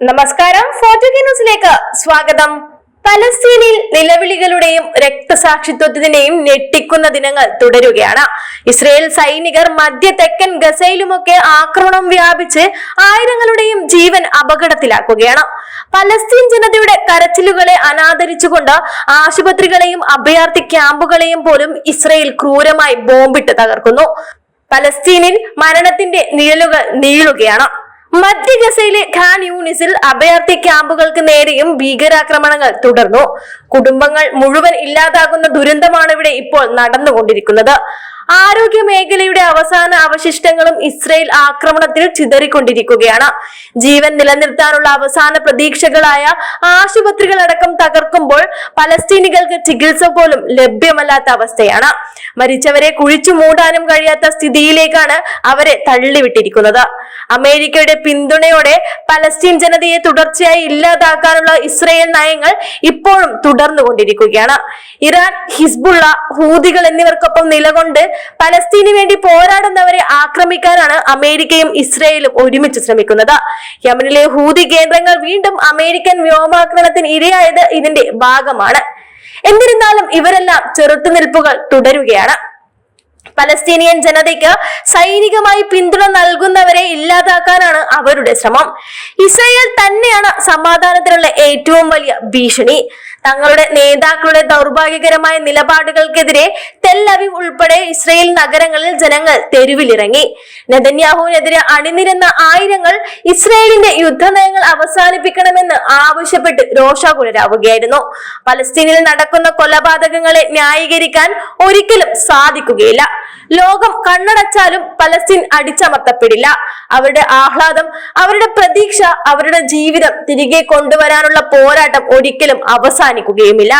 നമസ്കാരം ന്യൂസിലേക്ക് സ്വാഗതം. പലസ്തീനിൽ നിലവിളികളുടെയും രക്തസാക്ഷിത്വത്തിന്റെയും ഞെട്ടിക്കുന്ന ദിനങ്ങൾ തുടരുകയാണ്. ഇസ്രയേൽ സൈനികർ മധ്യ തെക്കൻ ഗസയിലുമൊക്കെ ആക്രമണം വ്യാപിച്ച് ആയിരങ്ങളുടെയും ജീവൻ അപകടത്തിലാക്കുകയാണ്. പലസ്തീൻ ജനതയുടെ കരച്ചിലുകളെ അനാദരിച്ചുകൊണ്ട് ആശുപത്രികളെയും അഭയാർത്ഥി ക്യാമ്പുകളെയും പോലും ഇസ്രയേൽ ക്രൂരമായി ബോംബിട്ട് തകർക്കുന്നു. പലസ്തീനിൽ മരണത്തിന്റെ നിഴലുകൾ നീളുകയാണ്. മധ്യ ഗസയിലെ ഖാൻ യൂണിസിൽ അഭയാർത്ഥി ക്യാമ്പുകൾക്ക് നേരെയും ഭീകരാക്രമണങ്ങൾ തുടർന്നു. കുടുംബങ്ങൾ മുഴുവൻ ഇല്ലാതാകുന്ന ദുരന്തമാണ് ഇവിടെ ഇപ്പോൾ നടന്നുകൊണ്ടിരിക്കുന്നത്. ആരോഗ്യ മേഖലയുടെ അവസാന അവശിഷ്ടങ്ങളും ഇസ്രയേൽ ആക്രമണത്തിൽ ചിതറിക്കൊണ്ടിരിക്കുകയാണ്. ജീവൻ നിലനിർത്താനുള്ള അവസാന പ്രതീക്ഷകളായ ആശുപത്രികളടക്കം തകർക്കുമ്പോൾ പലസ്തീനികൾക്ക് ചികിത്സ പോലും ലഭ്യമല്ലാത്ത അവസ്ഥയാണ്. മരിച്ചവരെ കുഴിച്ചു മൂടാനും കഴിയാത്ത സ്ഥിതിയിലേക്കാണ് അവരെ തള്ളിവിട്ടിരിക്കുന്നത്. അമേരിക്കയുടെ പിന്തുണയോടെ പലസ്തീൻ ജനതയെ തുടർച്ചയായി ഇല്ലാതാക്കാനുള്ള ഇസ്രയേൽ നയങ്ങൾ ഇപ്പോഴും തുടർന്നുകൊണ്ടിരിക്കുകയാണ്. ഇറാൻ ഹിസ്ബുള്ള ഹൂതികൾ എന്നിവർക്കൊപ്പം നിലകൊണ്ട് പലസ്തീനു വേണ്ടി പോരാടുന്നവരെ ആക്രമിക്കാനാണ് അമേരിക്കയും ഇസ്രയേലും ഒരുമിച്ച് ശ്രമിക്കുന്നത്. യമനിലെ ഹൂതി കേന്ദ്രങ്ങൾ വീണ്ടും അമേരിക്കൻ വ്യോമാക്രമണത്തിന് ഇരയായത് ഇതിന്റെ ഭാഗമാണ്. എന്നിരുന്നാലും ഇവരെല്ലാം ചെറുത്തുനിൽപ്പുകൾ തുടരുകയാണ്. പലസ്തീനിയൻ ജനതയ്ക്ക് സൈനികമായി പിന്തുണ നൽകുന്നവരെ ഇല്ലാതാക്കാനാണ് അവരുടെ ശ്രമം. ഇസ്രയേൽ തന്നെയാണ് സമാധാനത്തിനുള്ള ഏറ്റവും വലിയ ഭീഷണി. തങ്ങളുടെ നേതാക്കളുടെ ദൗർഭാഗ്യകരമായ നിലപാടുകൾക്കെതിരെ തെല്ലവിവ് ഉൾപ്പെടെ ഇസ്രയേൽ നഗരങ്ങളിൽ ജനങ്ങൾ തെരുവിലിറങ്ങി. നെതന്യാഹുവിനെതിരെ അണിനിരന്ന ആയിരങ്ങൾ ഇസ്രയേലിന്റെ യുദ്ധനയങ്ങൾ അവസാനിപ്പിക്കണമെന്ന് ആവശ്യപ്പെട്ട് രോഷാകുലരാവുകയായിരുന്നു. പലസ്തീനിൽ നടക്കുന്ന കൊലപാതകങ്ങളെ ന്യായീകരിക്കാൻ ഒരിക്കലും സാധിക്കുകയില്ല. ലോകം കണ്ണടച്ചാലും പലസ്തീൻ അടിച്ചമർത്തപ്പെടില്ല. അവരുടെ ആഹ്ലാദം അവരുടെ പ്രതീക്ഷ അവരുടെ ജീവിതം തിരികെ കൊണ്ടുവരാനുള്ള പോരാട്ടം ഒരിക്കലും അവസാനിക്കുകയുമില്ല.